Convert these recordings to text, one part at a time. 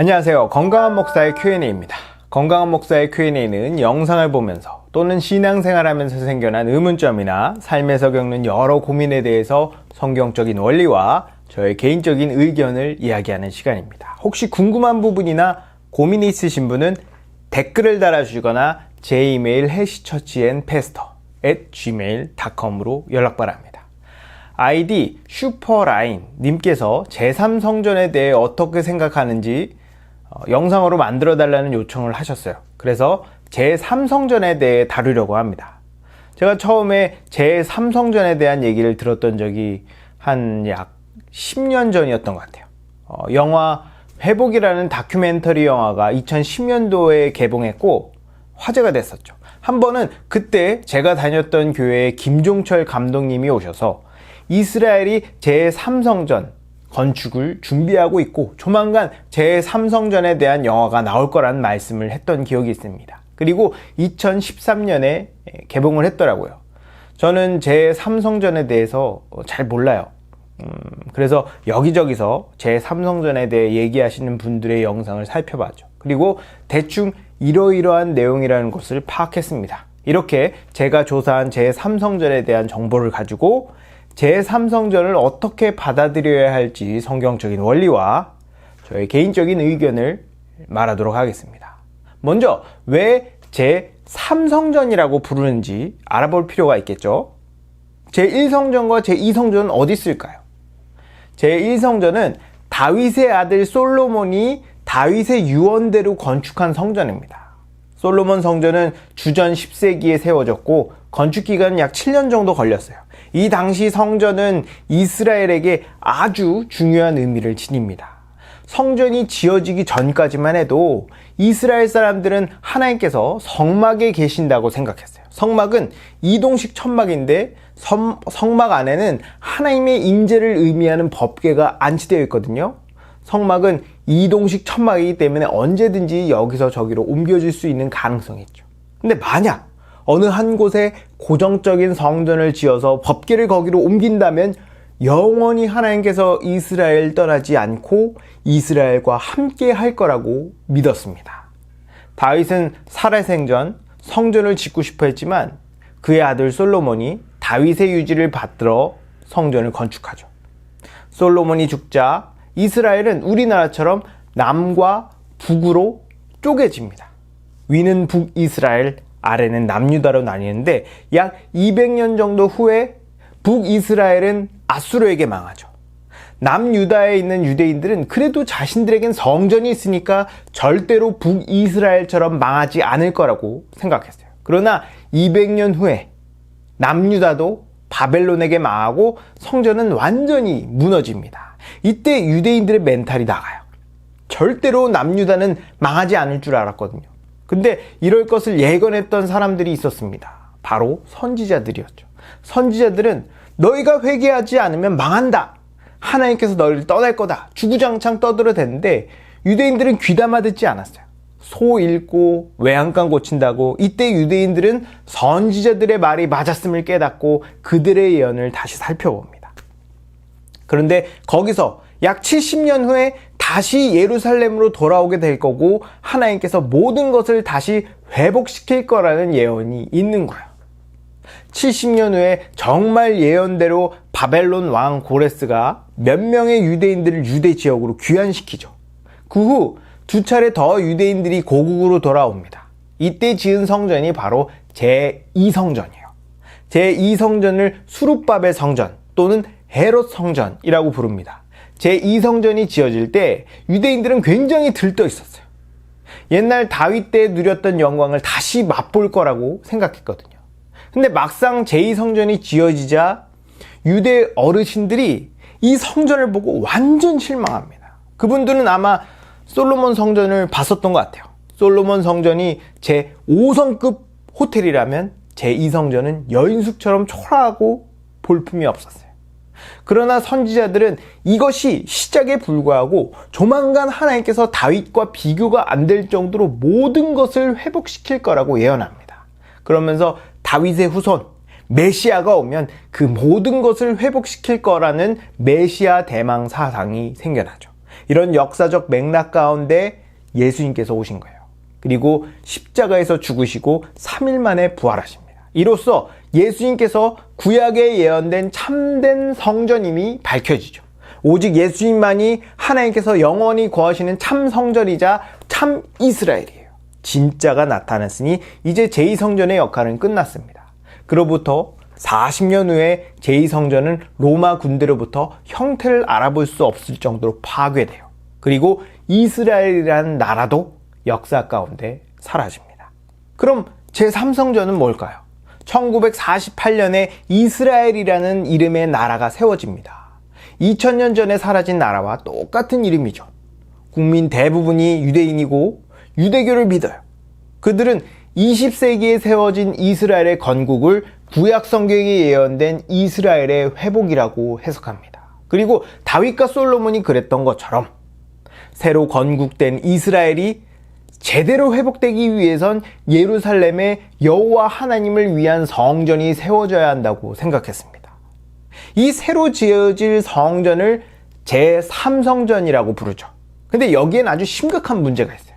안녕하세요. 건강한 목사의 Q&A입니다. 건강한 목사의 Q&A는 영상을 보면서 또는 신앙생활하면서 생겨난 의문점이나 삶에서 겪는 여러 고민에 대해서 성경적인 원리와 저의 개인적인 의견을 이야기하는 시간입니다. 혹시 궁금한 부분이나 고민이 있으신 분은 댓글을 달아주시거나 제 이메일 해시처치앤페스터 at gmail.com으로 연락 바랍니다. 아이디 슈퍼라인 님께서 제3성전에 대해 어떻게 생각하는지 어, 영상으로 만들어 달라는 요청을 하셨어요. 그래서 제3성전에 대해 다루려고 합니다. 제가 처음에 제3성전에 대한 얘기를 들었던 적이 한 약 10년 전이었던 것 같아요. 어, 영화 회복이라는 다큐멘터리 영화가 2010년도에 개봉했고 화제가 됐었죠. 한 번은 그때 제가 다녔던 교회에 김종철 감독님이 오셔서 이스라엘이 제3성전 건축을 준비하고 있고 조만간 제3성전에 대한 영화가 나올 거라는 말씀을 했던 기억이 있습니다. 그리고 2013년에 개봉을 했더라고요. 저는 제3성전에 대해서 잘 몰라요. 음, 그래서 여기저기서 제3성전에 대해 얘기하시는 분들의 영상을 살펴봤죠. 그리고 대충 이러이러한 내용이라는 것을 파악했습니다. 이렇게 제가 조사한 제3성전에 대한 정보를 가지고 제3성전을 어떻게 받아들여야 할지 성경적인 원리와 저의 개인적인 의견을 말하도록 하겠습니다. 먼저 왜 제3성전이라고 부르는지 알아볼 필요가 있겠죠. 제1성전과 제2성전은 어디 있을까요? 제1성전은 다윗의 아들 솔로몬이 다윗의 유언대로 건축한 성전입니다. 솔로몬 성전은 주전 10세기에 세워졌고 건축 기간은 약 7년 정도 걸렸어요. 이 당시 성전은 이스라엘에게 아주 중요한 의미를 지닙니다. 성전이 지어지기 전까지만 해도 이스라엘 사람들은 하나님께서 성막에 계신다고 생각했어요. 성막은 이동식 천막인데 성, 성막 안에는 하나님의 임재를 의미하는 법궤가 안치되어 있거든요. 성막은 이동식 천막이기 때문에 언제든지 여기서 저기로 옮겨질 수 있는 가능성이 있죠. 근데 만약 어느 한 곳에 고정적인 성전을 지어서 법계를 거기로 옮긴다면 영원히 하나님께서 이스라엘 떠나지 않고 이스라엘과 함께 할 거라고 믿었습니다. 다윗은 살해생전 성전을 짓고 싶어 했지만 그의 아들 솔로몬이 다윗의 유지를 받들어 성전을 건축하죠. 솔로몬이 죽자 이스라엘은 우리나라처럼 남과 북으로 쪼개집니다. 위는 북이스라엘, 아래는 남유다로 나뉘는데 약 200년 정도 후에 북이스라엘은 아수르에게 망하죠. 남유다에 있는 유대인들은 그래도 자신들에겐 성전이 있으니까 절대로 북이스라엘처럼 망하지 않을 거라고 생각했어요. 그러나 200년 후에 남유다도 바벨론에게 망하고 성전은 완전히 무너집니다. 이때 유대인들의 멘탈이 나가요. 절대로 남유다는 망하지 않을 줄 알았거든요. 근데 이럴 것을 예견했던 사람들이 있었습니다. 바로 선지자들이었죠. 선지자들은 너희가 회개하지 않으면 망한다. 하나님께서 너희를 떠날 거다. 주구장창 떠들어댔는데 유대인들은 귀담아 듣지 않았어요. 소 잃고 외양간 고친다고 이때 유대인들은 선지자들의 말이 맞았음을 깨닫고 그들의 예언을 다시 살펴봅니다. 그런데 거기서 약 70년 후에 다시 예루살렘으로 돌아오게 될 거고 하나님께서 모든 것을 다시 회복시킬 거라는 예언이 있는 거예요. 70년 후에 정말 예언대로 바벨론 왕 고레스가 몇 명의 유대인들을 유대 지역으로 귀환시키죠. 그 후 두 차례 더 유대인들이 고국으로 돌아옵니다. 이때 지은 성전이 바로 제2성전이에요. 제2성전을 수룹밥의 성전 또는 헤롯 성전이라고 부릅니다. 제2성전이 지어질 때 유대인들은 굉장히 들떠 있었어요. 옛날 다윗 때 누렸던 영광을 다시 맛볼 거라고 생각했거든요. 근데 막상 제2성전이 지어지자 유대 어르신들이 이 성전을 보고 완전 실망합니다. 그분들은 아마 솔로몬 성전을 봤었던 것 같아요. 솔로몬 성전이 제 5성급 호텔이라면 제 2성전은 여인숙처럼 초라하고 볼품이 없었어요. 그러나 선지자들은 이것이 시작에 불과하고 조만간 하나님께서 다윗과 비교가 안 될 정도로 모든 것을 회복시킬 거라고 예언합니다. 그러면서 다윗의 후손, 메시아가 오면 그 모든 것을 회복시킬 거라는 메시아 대망 사상이 생겨나죠. 이런 역사적 맥락 가운데 예수님께서 오신 거예요. 그리고 십자가에서 죽으시고 3일 만에 부활하십니다. 이로써 예수님께서 구약에 예언된 참된 성전임이 밝혀지죠. 오직 예수님만이 하나님께서 영원히 거하시는 참 성전이자 참 이스라엘이에요. 진짜가 나타났으니 이제 제2성전의 역할은 끝났습니다. 그로부터 40년 후에 제2성전은 로마 군대로부터 형태를 알아볼 수 없을 정도로 파괴돼요. 그리고 이스라엘이라는 나라도 역사 가운데 사라집니다. 그럼 제3성전은 뭘까요? 1948년에 이스라엘이라는 이름의 나라가 세워집니다. 2000년 전에 사라진 나라와 똑같은 이름이죠. 국민 대부분이 유대인이고 유대교를 믿어요. 그들은 20세기에 세워진 이스라엘의 건국을 구약 성경에 예언된 이스라엘의 회복이라고 해석합니다. 그리고 다윗과 솔로몬이 그랬던 것처럼 새로 건국된 이스라엘이 제대로 회복되기 위해선 예루살렘에 여호와 하나님을 위한 성전이 세워져야 한다고 생각했습니다. 이 새로 지어질 성전을 제3성전이라고 부르죠. 근데 여기엔 아주 심각한 문제가 있어요.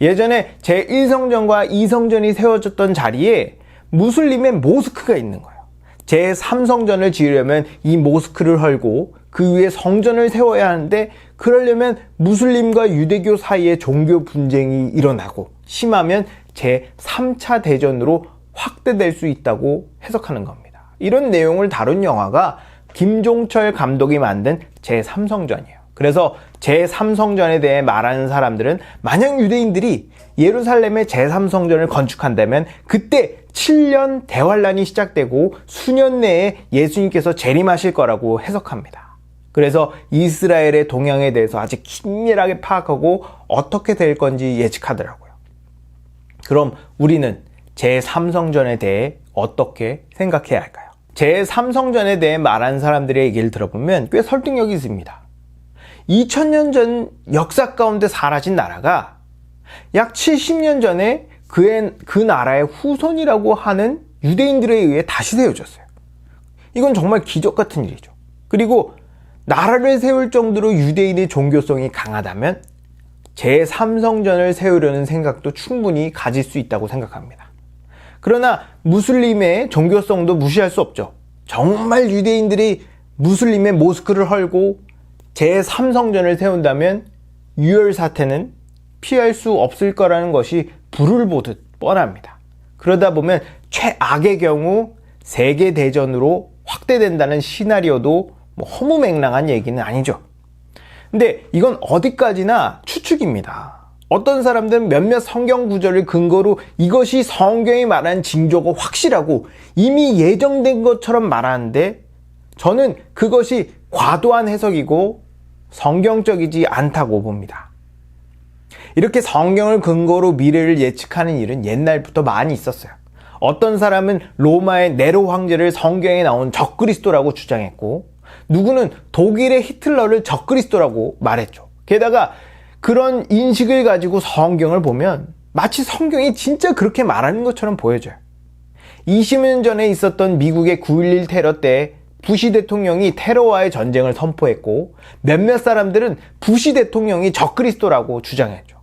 예전에 제1성전과 2성전이 세워졌던 자리에 무슬림의 모스크가 있는 거예요. 제3성전을 지으려면 이 모스크를 헐고 그 위에 성전을 세워야 하는데 그러려면 무슬림과 유대교 사이에 종교 분쟁이 일어나고 심하면 제3차 대전으로 확대될 수 있다고 해석하는 겁니다. 이런 내용을 다룬 영화가 김종철 감독이 만든 제3성전이에요. 그래서 제3성전에 대해 말하는 사람들은 만약 유대인들이 예루살렘의 제3성전을 건축한다면 그때 7년 대환란이 시작되고 수년 내에 예수님께서 재림하실 거라고 해석합니다. 그래서 이스라엘의 동향에 대해서 아주 긴밀하게 파악하고 어떻게 될 건지 예측하더라고요. 그럼 우리는 제3성전에 대해 어떻게 생각해야 할까요? 제3성전에 대해 말하는 사람들의 얘기를 들어보면 꽤 설득력이 있습니다. 2000년 전 역사 가운데 사라진 나라가 약 70년 전에 그의, 그 나라의 후손이라고 하는 유대인들에 의해 다시 세워졌어요. 이건 정말 기적 같은 일이죠. 그리고 나라를 세울 정도로 유대인의 종교성이 강하다면 제3성전을 세우려는 생각도 충분히 가질 수 있다고 생각합니다. 그러나 무슬림의 종교성도 무시할 수 없죠. 정말 유대인들이 무슬림의 모스크를 헐고 제3성전을 세운다면 유혈 사태는 피할 수 없을 거라는 것이 불을 보듯 뻔합니다. 그러다 보면 최악의 경우 세계대전으로 확대된다는 시나리오도 뭐 허무맹랑한 얘기는 아니죠. 근데 이건 어디까지나 추측입니다. 어떤 사람들은 몇몇 성경 구절을 근거로 이것이 성경이 말하는 징조가 확실하고 이미 예정된 것처럼 말하는데 저는 그것이 과도한 해석이고 성경적이지 않다고 봅니다. 이렇게 성경을 근거로 미래를 예측하는 일은 옛날부터 많이 있었어요. 어떤 사람은 로마의 네로 황제를 성경에 나온 적그리스도라고 주장했고, 누구는 독일의 히틀러를 적그리스도라고 말했죠. 게다가 그런 인식을 가지고 성경을 보면 마치 성경이 진짜 그렇게 말하는 것처럼 보여져요. 20년 전에 있었던 미국의 9.11 테러 때 부시 대통령이 테러와의 전쟁을 선포했고 몇몇 사람들은 부시 대통령이 적그리스도라고 주장했죠.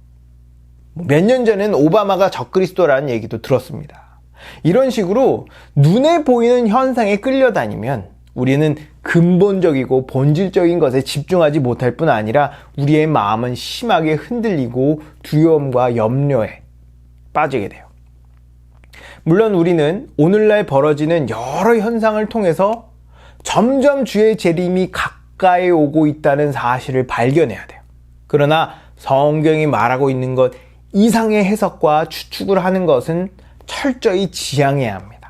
몇 년 전엔 오바마가 적그리스도라는 얘기도 들었습니다. 이런 식으로 눈에 보이는 현상에 끌려다니면 우리는 근본적이고 본질적인 것에 집중하지 못할 뿐 아니라 우리의 마음은 심하게 흔들리고 두려움과 염려에 빠지게 돼요. 물론 우리는 오늘날 벌어지는 여러 현상을 통해서 점점 주의 재림이 가까이 오고 있다는 사실을 발견해야 돼요. 그러나 성경이 말하고 있는 것 이상의 해석과 추측을 하는 것은 철저히 지양해야 합니다.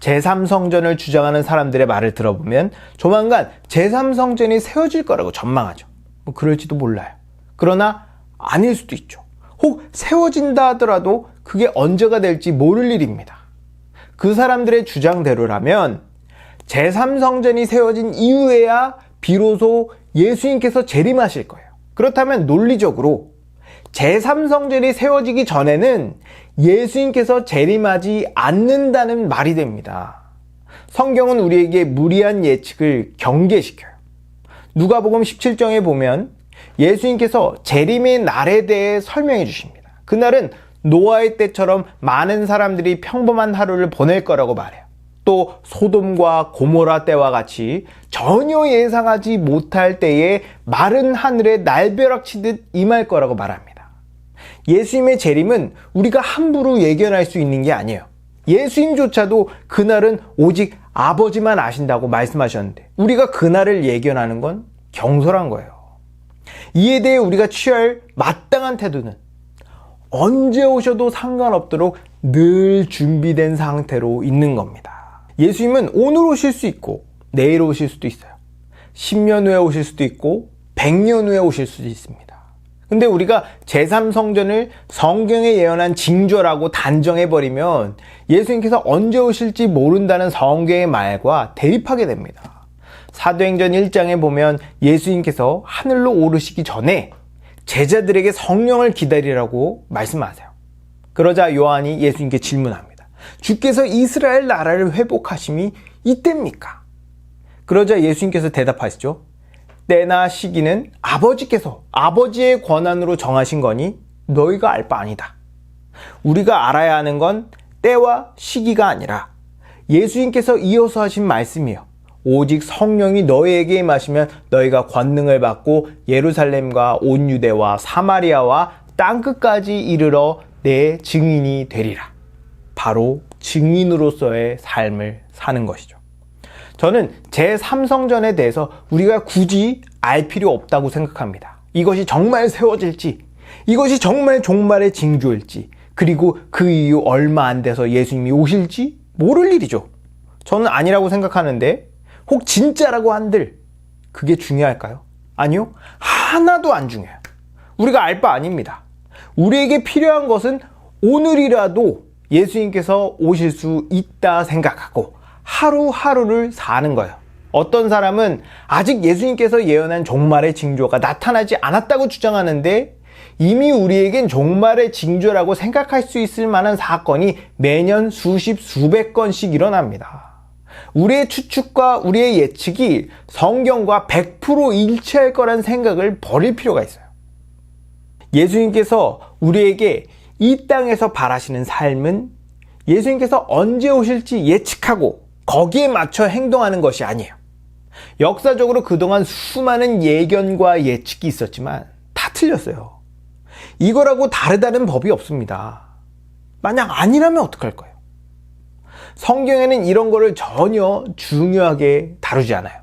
제3성전을 주장하는 사람들의 말을 들어보면 조만간 제3성전이 세워질 거라고 전망하죠. 뭐 그럴지도 몰라요. 그러나 아닐 수도 있죠. 혹 세워진다 하더라도 그게 언제가 될지 모를 일입니다. 그 사람들의 주장대로라면 제3성전이 세워진 이후에야 비로소 예수님께서 재림하실 거예요. 그렇다면 논리적으로 제3성전이 세워지기 전에는 예수님께서 재림하지 않는다는 말이 됩니다. 성경은 우리에게 무리한 예측을 경계시켜요. 누가복음 17장에 보면 예수님께서 재림의 날에 대해 설명해 주십니다. 그날은 노아의 때처럼 많은 사람들이 평범한 하루를 보낼 거라고 말해요. 또 소돔과 고모라 때와 같이 전혀 예상하지 못할 때에 마른 하늘에 날벼락 치듯 임할 거라고 말합니다. 예수님의 재림은 우리가 함부로 예견할 수 있는 게 아니에요. 예수님조차도 그날은 오직 아버지만 아신다고 말씀하셨는데 우리가 그날을 예견하는 건 경솔한 거예요. 이에 대해 우리가 취할 마땅한 태도는 언제 오셔도 상관없도록 늘 준비된 상태로 있는 겁니다. 예수님은 오늘 오실 수 있고 내일 오실 수도 있어요. 10년 후에 오실 수도 있고 100년 후에 오실 수도 있습니다. 근데 우리가 제3성전을 성경에 예언한 징조라고 단정해버리면 예수님께서 언제 오실지 모른다는 성경의 말과 대립하게 됩니다. 사도행전 1장에 보면 예수님께서 하늘로 오르시기 전에 제자들에게 성령을 기다리라고 말씀하세요. 그러자 요한이 예수님께 질문합니다. 주께서 이스라엘 나라를 회복하심이 이때입니까? 그러자 예수님께서 대답하시죠. 때나 시기는 아버지께서 아버지의 권한으로 정하신 거니 너희가 알 바 아니다. 우리가 알아야 하는 건 때와 시기가 아니라 예수님께서 이어서 하신 말씀이요. 오직 성령이 너희에게 임하시면 너희가 권능을 받고 예루살렘과 온 유대와 사마리아와 땅 끝까지 이르러 내 증인이 되리라. 바로 증인으로서의 삶을 사는 것이죠. 저는 제3성전에 대해서 우리가 굳이 알 필요 없다고 생각합니다. 이것이 정말 세워질지, 이것이 정말 종말의 징조일지, 그리고 그 이후 얼마 안 돼서 예수님이 오실지 모를 일이죠. 저는 아니라고 생각하는데, 혹 진짜라고 한들, 그게 중요할까요? 아니요. 하나도 안 중요해요. 우리가 알 바 아닙니다. 우리에게 필요한 것은 오늘이라도 예수님께서 오실 수 있다 생각하고, 하루하루를 사는 거예요. 어떤 사람은 아직 예수님께서 예언한 종말의 징조가 나타나지 않았다고 주장하는데 이미 우리에겐 종말의 징조라고 생각할 수 있을 만한 사건이 매년 수십, 수백 건씩 일어납니다. 우리의 추측과 우리의 예측이 성경과 100% 일치할 거란 생각을 버릴 필요가 있어요. 예수님께서 우리에게 이 땅에서 바라시는 삶은 예수님께서 언제 오실지 예측하고 거기에 맞춰 행동하는 것이 아니에요. 역사적으로 그동안 수많은 예견과 예측이 있었지만 다 틀렸어요. 이거라고 다르다는 법이 없습니다. 만약 아니라면 어떡할 거예요? 성경에는 이런 거를 전혀 중요하게 다루지 않아요.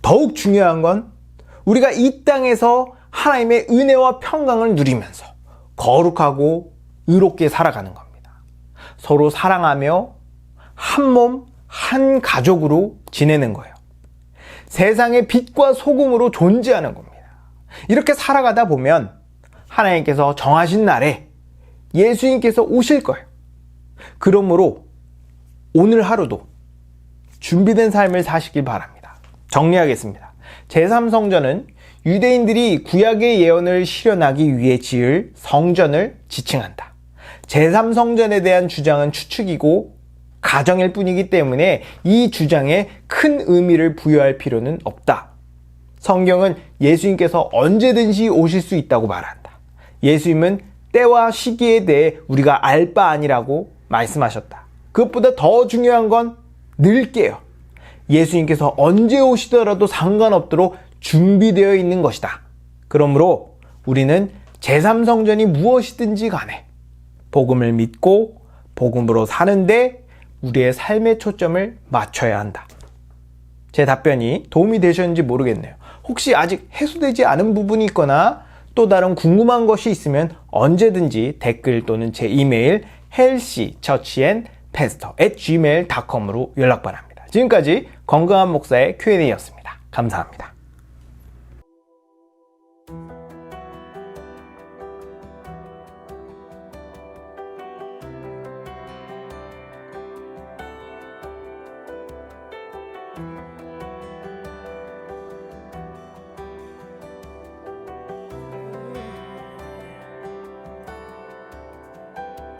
더욱 중요한 건 우리가 이 땅에서 하나님의 은혜와 평강을 누리면서 거룩하고 의롭게 살아가는 겁니다. 서로 사랑하며 한 몸, 한 가족으로 지내는 거예요. 세상의 빛과 소금으로 존재하는 겁니다. 이렇게 살아가다 보면 하나님께서 정하신 날에 예수님께서 오실 거예요. 그러므로 오늘 하루도 준비된 삶을 사시길 바랍니다. 정리하겠습니다. 제3성전은 유대인들이 구약의 예언을 실현하기 위해 지을 성전을 지칭한다. 제3성전에 대한 주장은 추측이고 가정일 뿐이기 때문에 이 주장에 큰 의미를 부여할 필요는 없다. 성경은 예수님께서 언제든지 오실 수 있다고 말한다. 예수님은 때와 시기에 대해 우리가 알 바 아니라고 말씀하셨다. 그것보다 더 중요한 건 늘게요. 예수님께서 언제 오시더라도 상관없도록 준비되어 있는 것이다. 그러므로 우리는 제3성전이 무엇이든지 간에 복음을 믿고 복음으로 사는데 우리의 삶의 초점을 맞춰야 한다. 제 답변이 도움이 되셨는지 모르겠네요. 혹시 아직 해소되지 않은 부분이 있거나 또 다른 궁금한 것이 있으면 언제든지 댓글 또는 제 이메일 healthychurchandpastor@gmail.com으로 연락 바랍니다. 지금까지 건강한 목사의 Q&A였습니다. 감사합니다.